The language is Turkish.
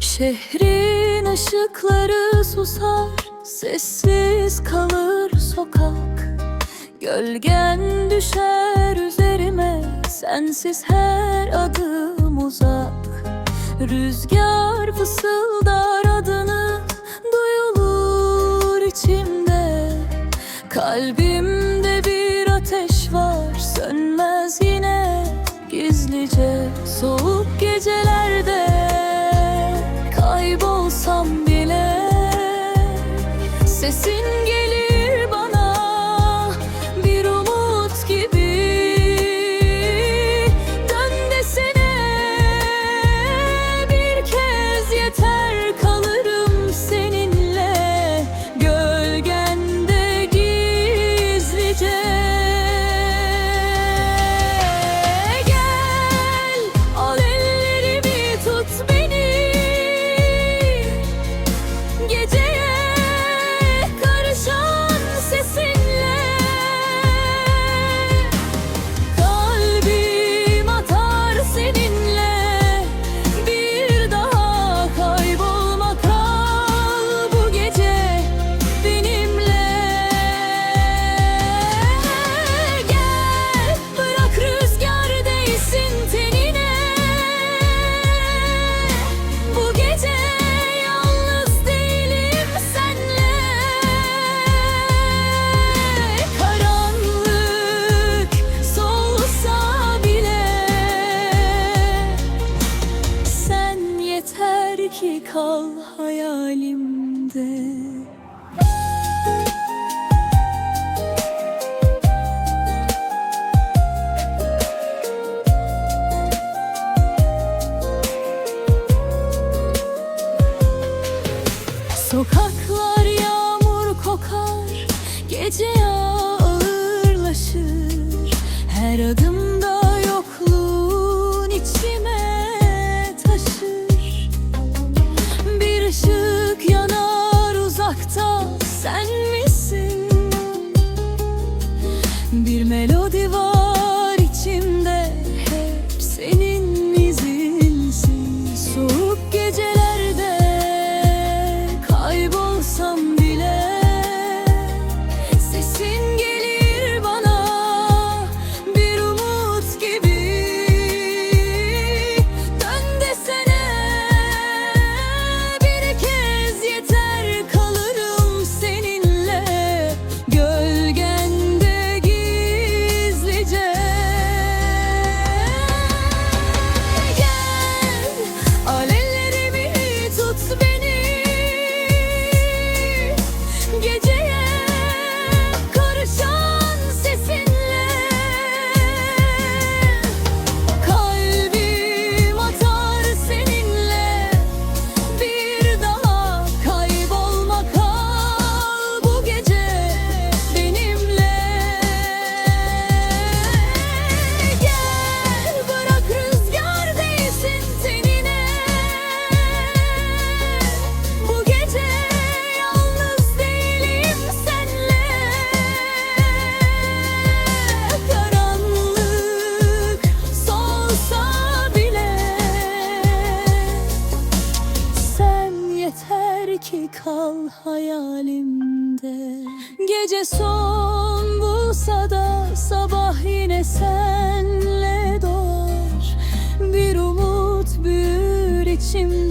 Şehrin ışıkları susar Sessiz kalır sokak. Gölgen düşer üzerime Sensiz her adım uzak. Rüzgar fısıldar adını Duyulur içimde. Kalbim sesin hayalimde. Bir melodi var. kal hayalimde. Gece son bulsa da sabah yine senle doğar. Bir umut büyür içimde.